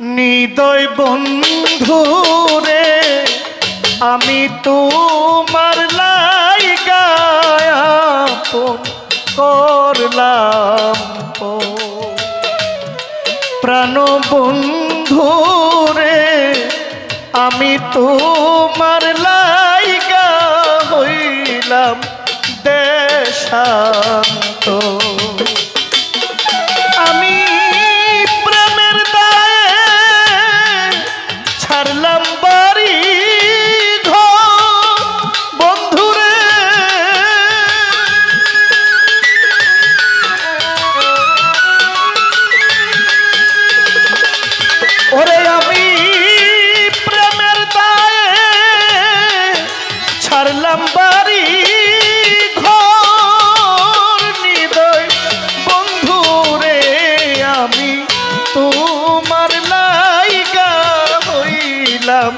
নিদয় বন্ধু রে, আমি তোমার লাইগায়াপন করলাম পর। প্রাণ বন্ধু রে, আমি তোমার লাইগা হইলাম দেশান্ত ছাড়লাম বাড়ি নিদয়। বন্ধু রে, আমি তোমার লাইগা হইলাম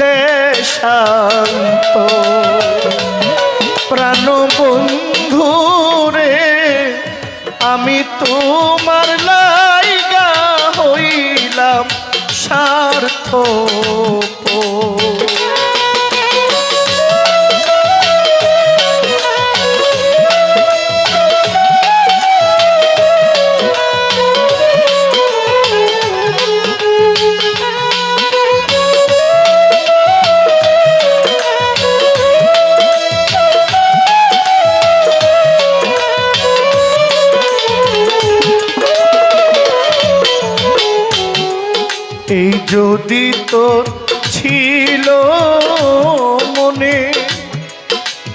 দেশান্ত। প্রাণ বন্ধু রে, আমি তোমার লাইগা হইলাম স্বার্থ এই যদি তোর ছিল মনে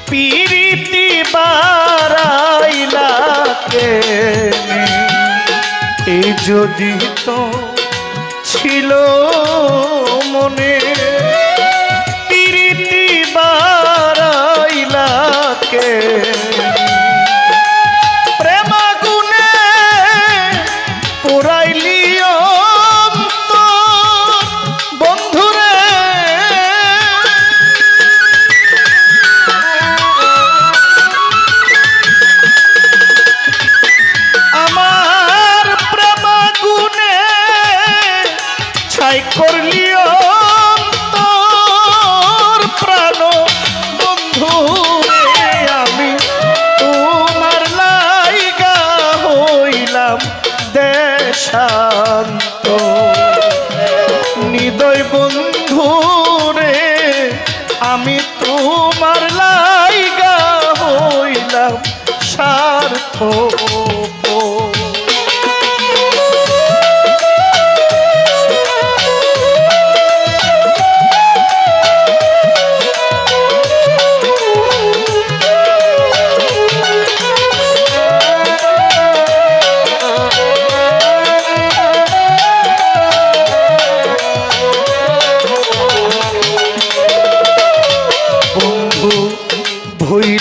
পিরিতি বারাইলাকে এই যদি তো ছিল মনে পিরিতি বারাইলাকে দেশান্ত নিদয় বন্ধু রে আমি তোমার লাইগা হইলাম স্বার্থ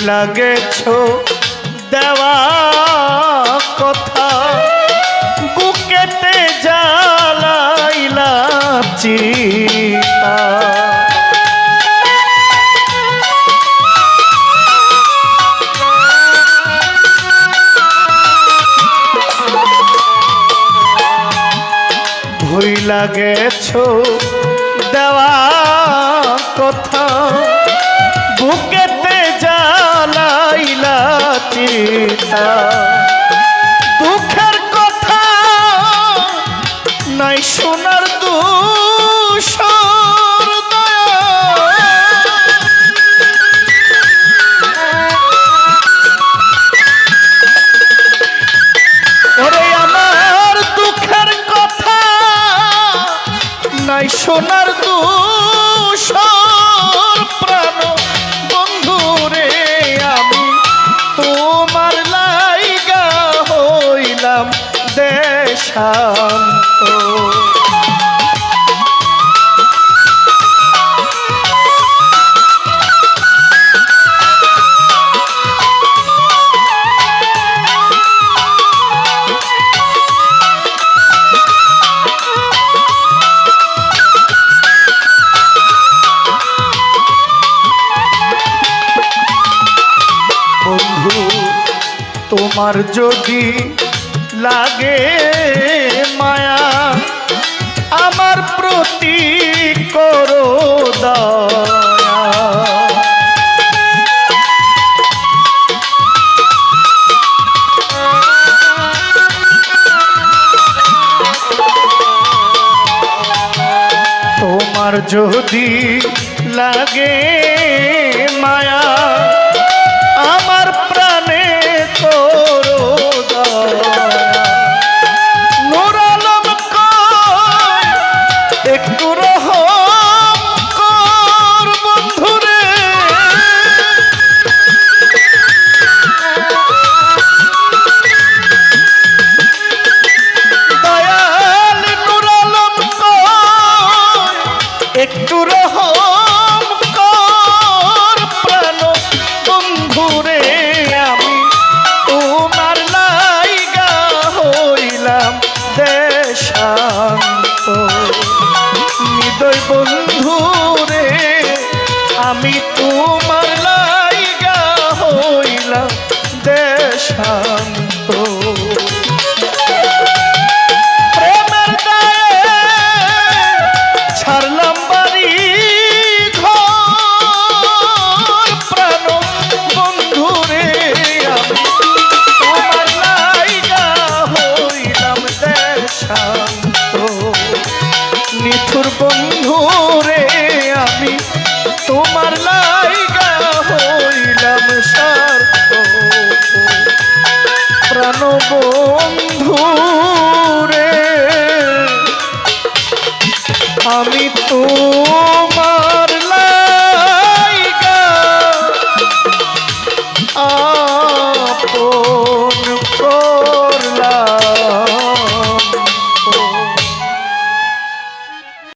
লাগেছ দেওয়া কথা। বুকেতে জ্বালাইলা চিতা ভুই লাগেছ দেওয়া কথা। বুকেতে জ্বালাইলা চিতা বন্ধু তোমার যদি লাগে মায়া। আমার প্রতি করো তোমার যদি লাগে মায়া দেশান্ত প্রেমের দায়ে ছাড়লাম বাড়ি ঘর। প্রাণ বন্ধুরে, আমি তোমার লাইগা হইলাম দেশান্ত নিথুর বন্ধুরে, আমি তোমার লাইগা হইলাম সার্থ হারানো বন্ধু রে আমি তোমার